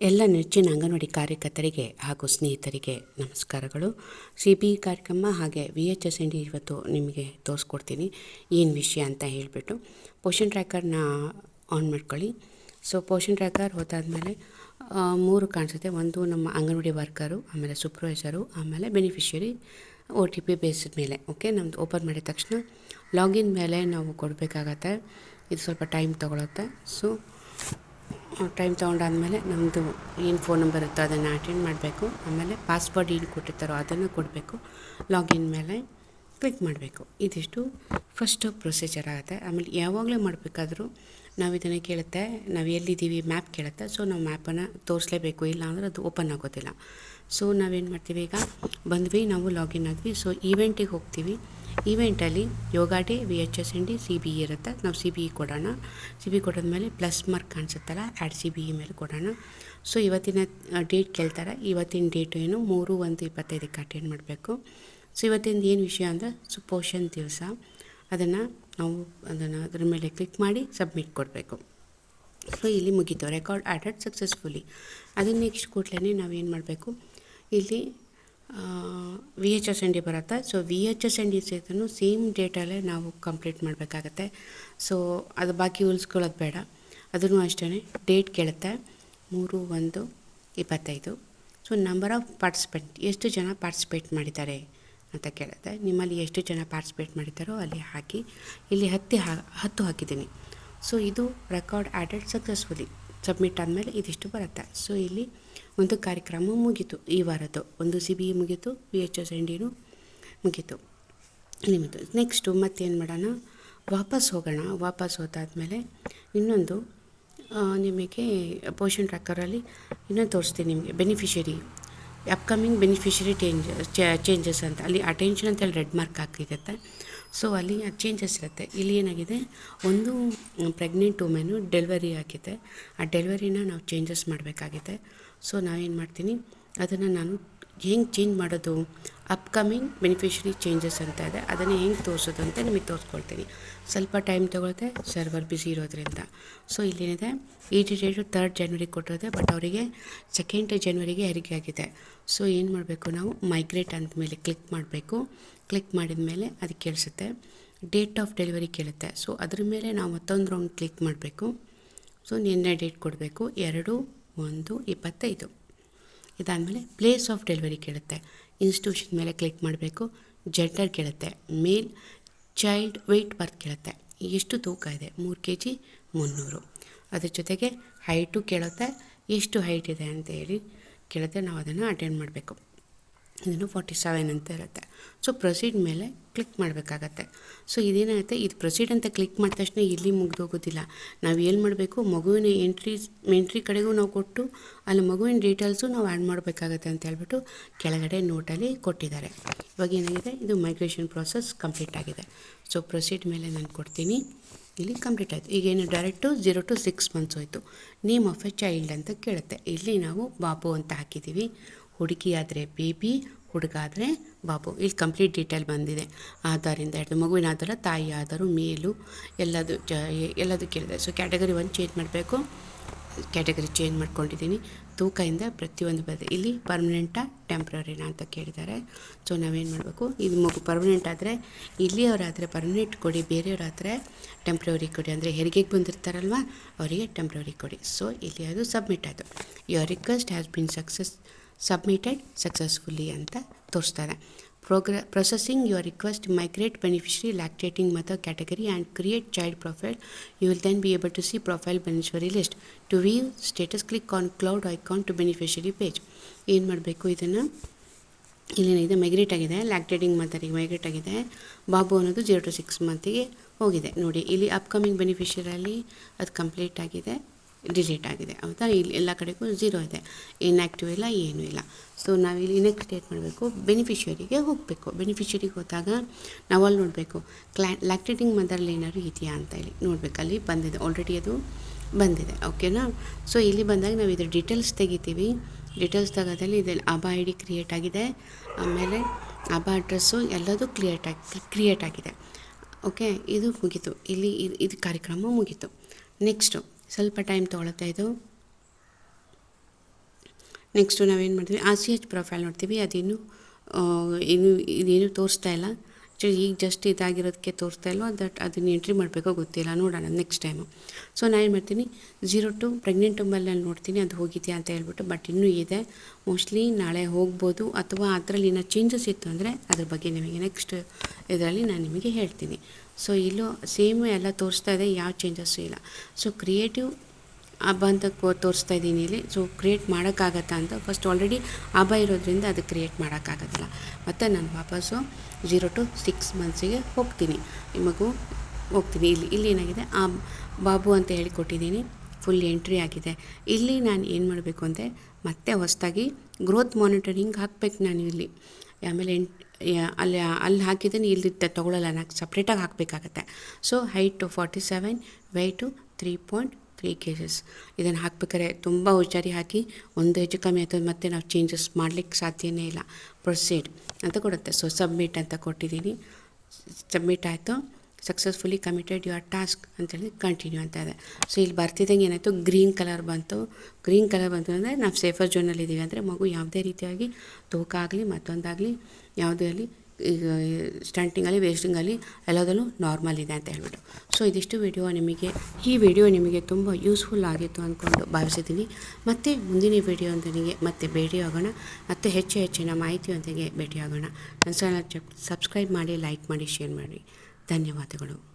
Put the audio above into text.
ಎಲ್ಲ ನೆಚ್ಚಿನ ಅಂಗನವಾಡಿ ಕಾರ್ಯಕರ್ತರಿಗೆ ಹಾಗೂ ಸ್ನೇಹಿತರಿಗೆ ನಮಸ್ಕಾರಗಳು. ಸಿ ಬಿ ಕಾರ್ಯಕ್ರಮ ಹಾಗೆ V H S N D ಇವತ್ತು ನಿಮಗೆ ತೋರಿಸ್ಕೊಡ್ತೀನಿ. ಏನು ವಿಷಯ ಅಂತ ಹೇಳಿಬಿಟ್ಟು. ಪೋಷನ್ ಟ್ರ್ಯಾಕರ್ನ ಆನ್ ಮಾಡ್ಕೊಳ್ಳಿ. ಸೊ ಪೋಷನ್ ಟ್ರ್ಯಾಕರ್ ಹೊತ್ತಾದಮೇಲೆ ಮೂರು ಕಾಣಿಸುತ್ತೆ. ಒಂದು ನಮ್ಮ ಅಂಗನವಾಡಿ ವರ್ಕರು, ಆಮೇಲೆ ಸೂಪರ್ವೈಸರು, ಆಮೇಲೆ ಬೆನಿಫಿಷರಿ ಒ ಟಿ ಪಿ ಬೇಸಿದ ಮೇಲೆ, ಓಕೆ? ನಮ್ಮದು ಓಪನ್ ಮಾಡಿದ ತಕ್ಷಣ ಲಾಗಿನ್ ಮೇಲೆ ನಾವು ಕೊಡಬೇಕಾಗತ್ತೆ. ಇದು ಸ್ವಲ್ಪ ಟೈಮ್ ತೊಗೊಳುತ್ತೆ. ಸೊ ಟೈಮ್ ತೊಗೊಂಡಾದ್ಮೇಲೆ ನಮ್ಮದು ಏನು ಫೋನ್ ನಂಬರ್ ಇರುತ್ತೋ ಅದನ್ನು ಅಟೆಂಡ್ ಮಾಡಬೇಕು. ಆಮೇಲೆ ಪಾಸ್ವರ್ಡ್ ಏನು ಕೊಟ್ಟಿರ್ತಾರೋ ಅದನ್ನು ಕೊಡಬೇಕು. ಲಾಗಿನ್ ಮೇಲೆ ಕ್ಲಿಕ್ ಮಾಡಬೇಕು. ಇದಿಷ್ಟು ಫಸ್ಟು ಪ್ರೊಸೀಜರ್ ಆಗುತ್ತೆ. ಆಮೇಲೆ ಯಾವಾಗಲೇ ಮಾಡಬೇಕಾದ್ರೂ ನಾವು ಇದನ್ನು ಕೇಳುತ್ತೆ. ನಾವು ಎಲ್ಲಿದ್ದೀವಿ ಮ್ಯಾಪ್ ಕೇಳುತ್ತೆ. ಸೊ ನಾವು ಮ್ಯಾಪನ್ನು ತೋರಿಸ್ಲೇಬೇಕು. ಇಲ್ಲ ಅಂದರೆ ಅದು ಓಪನ್ ಆಗೋದಿಲ್ಲ. ಸೊ ನಾವೇನು ಮಾಡ್ತೀವಿ ಈಗ? ಬಂದ್ವಿ, ನಾವು ಲಾಗಿನ್ ಆದ್ವಿ. ಸೊ ಈವೆಂಟಿಗೆ ಹೋಗ್ತೀವಿ. ಈವೆಂಟಲ್ಲಿ yoga day, V H S N D, C B E ಇರುತ್ತೆ. ನಾವು ಸಿ ಬಿ ಇ ಕೊಡೋಣ. ಸಿ ಬಿ ಕೊಡೋದ್ಮೇಲೆ ಪ್ಲಸ್ ಮಾರ್ಕ್ ಕಾಣಿಸುತ್ತಲ್ಲ, ಆ್ಯಡ್ ಸಿ ಬಿ ಇ ಮೇಲೆ ಕೊಡೋಣ. ಸೊ, ಇವತ್ತಿನ ಡೇಟ್ ಕೇಳ್ತಾರೆ. ಇವತ್ತಿನ ಡೇಟು ಏನು? ಮೂರು ಒಂದು ಇಪ್ಪತ್ತೈದಕ್ಕೆ ಅಟೆಂಡ್ ಮಾಡಬೇಕು. ಸೊ, ಇವತ್ತಿಂದ ಏನು ವಿಷಯ ಅಂದರೆ ಸುಪೋಷನ್ ದಿವಸ. ಅದನ್ನು ನಾವು ಅದನ್ನು ಅದರ ಮೇಲೆ ಕ್ಲಿಕ್ ಮಾಡಿ ಸಬ್ಮಿಟ್ ಕೊಡಬೇಕು. ಸೊ, ಇಲ್ಲಿ ಮುಗೀತು. Record added successfully. ಅದನ್ನು ನೆಕ್ಸ್ಟ್ ಕೂಡಲೇ ನಾವೇನು ಮಾಡಬೇಕು? ಇಲ್ಲಿ V H S N D ಬರುತ್ತೆ. So V H S N D ಸಹಿತನು same ಡೇಟಲ್ಲೇ ನಾವು ಕಂಪ್ಲೀಟ್ ಮಾಡಬೇಕಾಗತ್ತೆ. ಸೊ ಅದು ಬಾಕಿ ಉಳಿಸ್ಕೊಳ್ಳೋದು ಬೇಡ. ಅದನ್ನು ಅಷ್ಟೇ ಡೇಟ್ ಕೇಳುತ್ತೆ. ಮೂರು, ಒಂದು, ಇಪ್ಪತ್ತೈದು. ಸೊ ನಂಬರ್ ಆಫ್ ಪಾರ್ಟಿಸಿಪೆಂಟ್ ಎಷ್ಟು ಜನ ಪಾರ್ಟಿಸಿಪೇಟ್ ಮಾಡಿದ್ದಾರೆ ಅಂತ ಕೇಳುತ್ತೆ. ನಿಮ್ಮಲ್ಲಿ ಎಷ್ಟು ಜನ ಪಾರ್ಟಿಸಿಪೇಟ್ ಮಾಡಿದ್ದಾರೋ ಅಲ್ಲಿ ಹಾಕಿ. ಇಲ್ಲಿ ಹತ್ತಿ ಹಾ, ಹತ್ತು ಹಾಕಿದ್ದೀನಿ. ಸೊ ಇದು ರೆಕಾರ್ಡ್ ಆ್ಯಡೆಡ್ ಸಕ್ಸಸ್ಫುಲಿ ಸಬ್ಮಿಟ್ ಆದಮೇಲೆ ಇದಿಷ್ಟು ಬರುತ್ತೆ. ಸೊ ಇಲ್ಲಿ ಒಂದು ಕಾರ್ಯಕ್ರಮ ಮುಗೀತು. ಈ ವಾರದ್ದು ಒಂದು ಸಿ ಬಿ ಮುಗೀತು ವಿ ಎಚ್ ಎಸ್ ಎನ್ ಡಿನೂ ಮುಗೀತು. ನಿಮ್ಮದು ನೆಕ್ಸ್ಟು ಮತ್ತೇನು ಮಾಡೋಣ? ವಾಪಸ್ ಹೋಗೋಣ. ವಾಪಸ್ ಹೋದಾದಮೇಲೆ ಇನ್ನೊಂದು ಆ, ನಿಮಗೆ ಪೋಷನ್ ಟ್ರ್ಯಾಕರಲ್ಲಿ ಇನ್ನೊಂದು ತೋರಿಸ್ತೀನಿ ನಿಮಗೆ. Beneficiary upcoming beneficiary change changes ಅಂತ. ಅಲ್ಲಿ ಅಟೆನ್ಷನ್ ಅಂತೇಳಿ ರೆಡ್ ಮಾರ್ಕ್ ಹಾಕಿರುತ್ತೆ. ಸೊ ಅಲ್ಲಿ ಚೇಂಜಸ್ ಇರುತ್ತೆ. ಇಲ್ಲಿ ಏನಾಗಿದೆ? ಒಂದು ಪ್ರೆಗ್ನೆಂಟ್ ವುಮೆನು ಡೆಲಿವರಿ ಆಗಿದೆ ಆ ಡೆಲಿವರಿನ ನಾವು ಚೇಂಜಸ್ ಮಾಡಬೇಕಾಗಿದೆ. ಸೊ ನಾವೇನು ಮಾಡ್ತೀನಿ? ಅದನ್ನು ನಾನು ಹೆಂಗೆ ಚೇಂಜ್ ಮಾಡೋದು? ಅಪ್ಕಮಿಂಗ್ ಬೆನಿಫಿಷರಿ ಚೇಂಜಸ್ ಅಂತ ಇದೆ. ಅದನ್ನು ಹೆಂಗೆ ತೋರಿಸೋದು ಅಂತ ನಿಮಗೆ ತೋರಿಸ್ಕೊಳ್ತೀನಿ. ಸ್ವಲ್ಪ ಟೈಮ್ ತೊಗೊಳುತ್ತೆ ಸರ್ವರ್ ಬ್ಯುಸಿ ಇರೋದ್ರಿಂದ. ಸೊ ಇಲ್ಲೇನಿದೆ? ಈ ಡೇಟು ತರ್ಡ್ ಜನ್ವರಿಗೆ ಕೊಟ್ಟಿರೋದೆ ಬಟ್ ಅವರಿಗೆ ಸೆಕೆಂಡ್ ಜನ್ವರಿಗೆ ಹೆರಿಗೆ ಆಗಿದೆ. ಸೊ ಏನು ಮಾಡಬೇಕು ನಾವು? ಮೈಗ್ರೇಟ್ ಅಂದಮೇಲೆ ಕ್ಲಿಕ್ ಮಾಡಬೇಕು. ಕ್ಲಿಕ್ ಮಾಡಿದ ಮೇಲೆ ಅದು ಕೇಳಿಸುತ್ತೆ. ಡೇಟ್ ಆಫ್ ಡೆಲಿವರಿ ಕೇಳುತ್ತೆ. ಸೊ ಅದ್ರ ಮೇಲೆ ನಾವು ಮತ್ತೊಂದು ರೌಂಡ್ ಕ್ಲಿಕ್ ಮಾಡಬೇಕು. ಸೊ ನಿನ್ನೆ ಡೇಟ್ ಕೊಡಬೇಕು. ಎರಡು ಒಂದು, ಇಪ್ಪತ್ತೈದು. ಇದಾದಮೇಲೆ ಪ್ಲೇಸ್ ಆಫ್ ಡೆಲಿವರಿ ಕೇಳುತ್ತೆ. ಇನ್ಸ್ಟಿಟ್ಯೂಷನ್ ಮೇಲೆ ಕ್ಲಿಕ್ ಮಾಡಬೇಕು. ಜೆಂಡರ್ ಕೇಳುತ್ತೆ. ಮೇಲ್ ಚೈಲ್ಡ್ ವೆಯ್ಟ್ ಬರ್ತ್ ಕೇಳುತ್ತೆ. ಎಷ್ಟು ತೂಕ ಇದೆ? ಮೂರು ಕೆ ಜಿ ಮುನ್ನೂರು. ಅದ್ರ ಜೊತೆಗೆ ಹೈಟು ಕೇಳುತ್ತೆ. ಎಷ್ಟು ಹೈಟ್ ಇದೆ ಅಂತ ಹೇಳಿ ಕೇಳುತ್ತೆ. ನಾವು ಅದನ್ನು ಅಟೆಂಡ್ ಮಾಡಬೇಕು. ಇದನ್ನು ಫಾರ್ಟಿ ಸೆವೆನ್ ಅಂತ ಇರುತ್ತೆ. ಸೊ ಪ್ರೊಸೀಡ್ ಮೇಲೆ ಕ್ಲಿಕ್ ಮಾಡಬೇಕಾಗತ್ತೆ. ಸೊ ಇದೇನಾಗುತ್ತೆ? ಇದು ಪ್ರೊಸೀಡ್ ಅಂತ ಕ್ಲಿಕ್ ಮಾಡಿದ ತಕ್ಷಣ ಇಲ್ಲಿ ಮುಗಿದೋಗೋದಿಲ್ಲ ನಾವು ಏನು ಮಾಡಬೇಕು? ಮಗುವಿನ ಎಂಟ್ರೀಸ್ ಎಂಟ್ರಿ ಕಡೆಗೂ ನಾವು ಕೊಟ್ಟು, ಅಲ್ಲಿ ಮಗುವಿನ ಡೀಟೇಲ್ಸು ನಾವು ಆ್ಯಡ್ ಮಾಡಬೇಕಾಗತ್ತೆ ಅಂತ ಹೇಳ್ಬಿಟ್ಟು ಕೆಳಗಡೆ ನೋಟಲ್ಲಿ ಕೊಟ್ಟಿದ್ದಾರೆ. ಇವಾಗ ಏನಾಗಿದೆ? ಇದು ಮೈಗ್ರೇಷನ್ ಪ್ರಾಸೆಸ್ ಕಂಪ್ಲೀಟ್ ಆಗಿದೆ. ಸೊ ಪ್ರೊಸೀಡ್ ಮೇಲೆ ನಾನು ಕೊಡ್ತೀನಿ. ಇಲ್ಲಿ ಕಂಪ್ಲೀಟ್ ಆಯಿತು. ಈಗೇನು direct zero to six months ಹೋಯಿತು. ನೇಮ್ ಆಫ್ ಎ ಚೈಲ್ಡ್ ಅಂತ ಕೇಳುತ್ತೆ. ಇಲ್ಲಿ ನಾವು ಬಾಬು ಅಂತ ಹಾಕಿದ್ದೀವಿ. ಹುಡುಗಿ ಆದರೆ ಬೇಬಿ ಹುಡುಗ ಆದರೆ ಬಾಬು. ಇಲ್ಲಿ ಕಂಪ್ಲೀಟ್ ಡೀಟೇಲ್ ಬಂದಿದೆ. ಆದ್ದರಿಂದ ಹಿಡಿದು ಮಗುವಿನ ಆಧಾರ ತಾಯಿ ಆದರೂ ಮೇಲು, ಎಲ್ಲದು, ಜ, ಎಲ್ಲದು ಕೇಳಿದೆ. ಸೊ ಕ್ಯಾಟಗರಿ ಒಂದು ಚೇಂಜ್ ಮಾಡಬೇಕು. ಕ್ಯಾಟಗರಿ ಚೇಂಜ್ ಮಾಡ್ಕೊಂಡಿದ್ದೀನಿ. ತೂಕದಿಂದ ಪ್ರತಿಯೊಂದು ಬರುತ್ತೆ ಇಲ್ಲಿ ಪರ್ಮನೆಂಟಾ ಟೆಂಪ್ರರಿನಾ ಅಂತ ಕೇಳಿದ್ದಾರೆ. ಸೊ ನಾವೇನು ಮಾಡಬೇಕು? ಇದು ಮಗು ಪರ್ಮನೆಂಟ್ ಆದರೆ, ಇಲ್ಲಿಯವರಾದರೆ ಪರ್ಮನೆಂಟ್ ಕೊಡಿ, ಬೇರೆಯವರಾದರೆ ಟೆಂಪ್ರವರಿ ಕೊಡಿ. ಅಂದರೆ ಹೆರಿಗೆಗೆ ಬಂದಿರ್ತಾರಲ್ವ, ಅವರಿಗೆ ಟೆಂಪ್ರವರಿ ಕೊಡಿ. ಸೊ ಇಲ್ಲಿ ಅದು ಸಬ್ಮಿಟ್ ಆಯಿತು. Your request has been success submitted successfully ಅಂತ ತೋರಿಸ್ತಾರೆ. ಪ್ರೋಗ್ರ processing your request migrate beneficiary lactating mother category and create child profile you will then be able to see profile beneficiary list to view status click on cloud icon to beneficiary page ಏನು ಮಾಡಬೇಕು ಇದನ್ನು? ಇಲ್ಲೇನಿದೆ migrate ಆಗಿದೆ lactating ಮದರಿಗೆ migrate ಆಗಿದೆ. ಬಾಬು ಅನ್ನೋದು zero to six ಮಂತಿಗೆ ಹೋಗಿದೆ. ನೋಡಿ, ಇಲ್ಲಿ ಅಪ್ಕಮಿಂಗ್ ಬೆನಿಫಿಷರಲ್ಲಿ ಅದು ಕಂಪ್ಲೀಟ್ ಆಗಿದೆ. ಡಿಲೀಟ್ ಆಗಿದೆ, ಹೌದಾ? ಇಲ್ಲಿ ಎಲ್ಲ ಕಡೆಗೂ ಝೀರೋ ಇದೆ. ಇನ್ಆ್ಯಕ್ಟಿವ್ ಇಲ್ಲ, ಏನೂ ಇಲ್ಲ. ಸೊ ನಾವಿಲ್ಲಿ ನೆಕ್ಸ್ಟ್ ಕ್ರಿಯೇಟ್ ಮಾಡಬೇಕು ಬೆನಿಫಿಷಿಯರಿಗೆ ಹೋಗಬೇಕು. ಬೆನಿಫಿಷಿಯರಿಗೆ ಹೋದಾಗ ನಾವು ಅಲ್ಲಿ ನೋಡಬೇಕು, ಕ್ಲಾ ಲ್ಯಾಕ್ಟೇಟಿಂಗ್ ಮದರ್ಲಿ ಏನಾದ್ರು ಇದೆಯಾ ಅಂತ ಹೇಳಿ. ನೋಡಬೇಕು, ಅಲ್ಲಿ ಬಂದಿದೆ ಆಲ್ರೆಡಿ ಅದು ಬಂದಿದೆ ಓಕೆನಾ ಸೊ ಇಲ್ಲಿ ಬಂದಾಗ ನಾವು ಇದ್ರ ಡೀಟೇಲ್ಸ್ ತೆಗಿತೀವಿ. ಡೀಟೇಲ್ಸ್ ತೆಗೋದಲ್ಲಿ ಇದೆ ಅಬಾ ಐ ಡಿ ಕ್ರಿಯೇಟ್ ಆಗಿದೆ. ಆಮೇಲೆ ಅಬಾ ಅಡ್ರೆಸ್ಸು ಎಲ್ಲದೂ ಕ್ರಿಯೇಟ್ ಆಗಿ ಕ್ರಿಯೇಟ್ ಆಗಿದೆ. ಓಕೆ ಇದು ಮುಗೀತು. ಇಲ್ಲಿ ಇದು ಕಾರ್ಯಕ್ರಮ ಮುಗೀತು. ನೆಕ್ಸ್ಟು ಸ್ವಲ್ಪ ಟೈಮ್ ತೊಗೊಳುತ್ತೆ ಇದು? ನೆಕ್ಸ್ಟು ನಾವೇನು ಮಾಡ್ತೀವಿ? ಆರ್ ಸಿ ಎಚ್ ಪ್ರೊಫೈಲ್ ನೋಡ್ತೀವಿ. ಅದೇನು ಏನು, ಇದೇನು ತೋರಿಸ್ತಾ ಇಲ್ಲ. ಆ್ಯಕ್ಚುಲಿ ಈಗ ಜಸ್ಟ್ ಇದಾಗಿರೋದಕ್ಕೆ ತೋರಿಸ್ತಾ ಇಲ್ವೋ ದಟ್ ಅದನ್ನು ಎಂಟ್ರಿ ಮಾಡಬೇಕೋ ಗೊತ್ತಿಲ್ಲ. ನೋಡೋಣ ನೆಕ್ಸ್ಟ್ ಟೈಮು ಸೊ ನಾನು ಏನು ಮಾಡ್ತೀನಿ ಜೀರೋ ಟು ಪ್ರೆಗ್ನೆಂಟ್ ಟುಂಬಲ್ಲಿ ನೋಡ್ತೀನಿ. ಅದು ಹೋಗಿದೆಯಾ ಅಂತ ಹೇಳ್ಬಿಟ್ಟು ಬಟ್ ಇನ್ನೂ ಇದೆ. ಮೋಸ್ಟ್ಲಿ ನಾಳೆ ಹೋಗ್ಬೋದು. ಅಥವಾ ಅದರಲ್ಲಿ ಏನೋ ಚೇಂಜಸ್ ಇತ್ತು ಅಂದರೆ ಅದ್ರ ಬಗ್ಗೆ ನಿಮಗೆ ನೆಕ್ಸ್ಟ್ ಇದರಲ್ಲಿ ನಾನು ನಿಮಗೆ ಹೇಳ್ತೀನಿ. ಸೊ ಇಲ್ಲೂ ಸೇಮ್ ಎಲ್ಲ ತೋರಿಸ್ತಾ ಇದೆ, ಯಾವ ಚೇಂಜಸ್ಸು ಇಲ್ಲ. ಸೊ ಕ್ರಿಯೇಟಿವ್ ಹಬ್ಬ ಅಂತ ತೋರಿಸ್ತಾ ಇದ್ದೀನಿ ಇಲ್ಲಿ. ಸೊ ಕ್ರಿಯೇಟ್ ಮಾಡೋಕ್ಕಾಗತ್ತಾ ಅಂತ. ಫಸ್ಟ್ ಆಲ್ರೆಡಿ ಹಬ್ಬ ಇರೋದ್ರಿಂದ ಅದು ಕ್ರಿಯೇಟ್ ಮಾಡೋಕ್ಕಾಗತ್ತಲ್ಲ ಮತ್ತು ನಾನು ವಾಪಸ್ಸು ಜೀರೋ ಟು ಸಿಕ್ಸ್ ಮಂತ್ಸಿಗೆ ಹೋಗ್ತೀನಿ. ಈ ಹೋಗ್ತೀನಿ. ಇಲ್ಲಿ ಇಲ್ಲಿ ಏನಾಗಿದೆ? ಆ ಬಾಬು ಅಂತ ಹೇಳಿ ಕೊಟ್ಟಿದ್ದೀನಿ. ಫುಲ್ ಎಂಟ್ರಿ ಆಗಿದೆ. ಇಲ್ಲಿ ನಾನು ಏನು ಮಾಡಬೇಕು ಅಂದರೆ ಮತ್ತೆ ಹೊಸದಾಗಿ ಗ್ರೋತ್ ಮಾನಿಟರಿಂಗ್ ಹಾಕ್ಬೇಕು ನಾನು ಇಲ್ಲಿ. ಆಮೇಲೆ ಎಂಟ್ ಅಲ್ಲಿ ಅಲ್ಲಿ ಹಾಕಿದ್ದೀನಿ, ಇಲ್ಲಿ ತೊಗೊಳ್ಳಲ್ಲ ನಾನು ಸಪ್ರೇಟಾಗಿ ಹಾಕಬೇಕಾಗತ್ತೆ. So height forty seven weight three point three K Gs ಇದನ್ನು ಹಾಕ್ಬೇಕಾದ್ರೆ ತುಂಬ ಹುಷಾರಿ ಹಾಕಿ, ಒಂದು ಹೆಚ್ಚು ಕಮ್ಮಿ ಆಯ್ತದೆ ಮತ್ತೆ ನಾವು ಚೇಂಜಸ್ ಮಾಡಲಿಕ್ಕೆ ಸಾಧ್ಯನೇ ಇಲ್ಲ. ಪ್ರೊಸೀಡ್ ಅಂತ ಕೊಡುತ್ತೆ. ಸೊ ಸಬ್ಮಿಟ್ ಅಂತ ಕೊಟ್ಟಿದ್ದೀನಿ. ಸಬ್ಮಿಟ್ ಆಯಿತು. ಸಕ್ಸಸ್ಫುಲಿ ಕಮಿಟೆಡ್ ಯುವರ್ ಟಾಸ್ಕ್ ಅಂತೇಳಿ ಕಂಟಿನ್ಯೂ ಅಂತ ಇದೆ. ಸೊ ಇಲ್ಲಿ ಬರ್ತಿದ್ದಂಗೆ ಏನಾಯಿತು? ಗ್ರೀನ್ ಕಲರ್ ಬಂತು. ಗ್ರೀನ್ ಕಲರ್ ಬಂತು ಅಂದರೆ ನಾವು ಸೇಫರ್ ಜೋನಲ್ಲಿದ್ದೀವಿ ಅಂದರೆ ಮಗು ಯಾವುದೇ ರೀತಿಯಾಗಿ ತೂಕ ಆಗಲಿ ಮತ್ತೊಂದಾಗಲಿ, ಯಾವುದೇ ಆಗಲಿ, ಈಗ ಸ್ಟಂಟಿಂಗಲ್ಲಿ ವೇಸ್ಟಿಂಗಲ್ಲಿ ಎಲ್ಲದಲ್ಲೂ ನಾರ್ಮಲ್ ಇದೆ ಅಂತ ಹೇಳ್ಬಿಟ್ಟು. ಸೊ ಇದಿಷ್ಟು ವಿಡಿಯೋ ನಿಮಗೆ, ಈ ವಿಡಿಯೋ ನಿಮಗೆ ತುಂಬ ಯೂಸ್ಫುಲ್ ಆಗಿತ್ತು ಅಂದ್ಕೊಂಡು ಭಾವಿಸಿದ್ದೀನಿ ಮತ್ತು ಮುಂದಿನ ವಿಡಿಯೋ ವಿಡಿಯೋದೊಂದಿಗೆ ಮತ್ತೆ ಭೇಟಿಯಾಗೋಣ ಮತ್ತು ಹೆಚ್ಚು ಹೆಚ್ಚಿನ ಮಾಹಿತಿಯೊಂದಿಗೆ ಭೇಟಿಯಾಗೋಣ ನನ್ನ ಚಾನಲ್ ಸಬ್ಸ್ಕ್ರೈಬ್ ಮಾಡಿ ಲೈಕ್ ಮಾಡಿ ಶೇರ್ ಮಾಡಿ. ಧನ್ಯವಾದಗಳು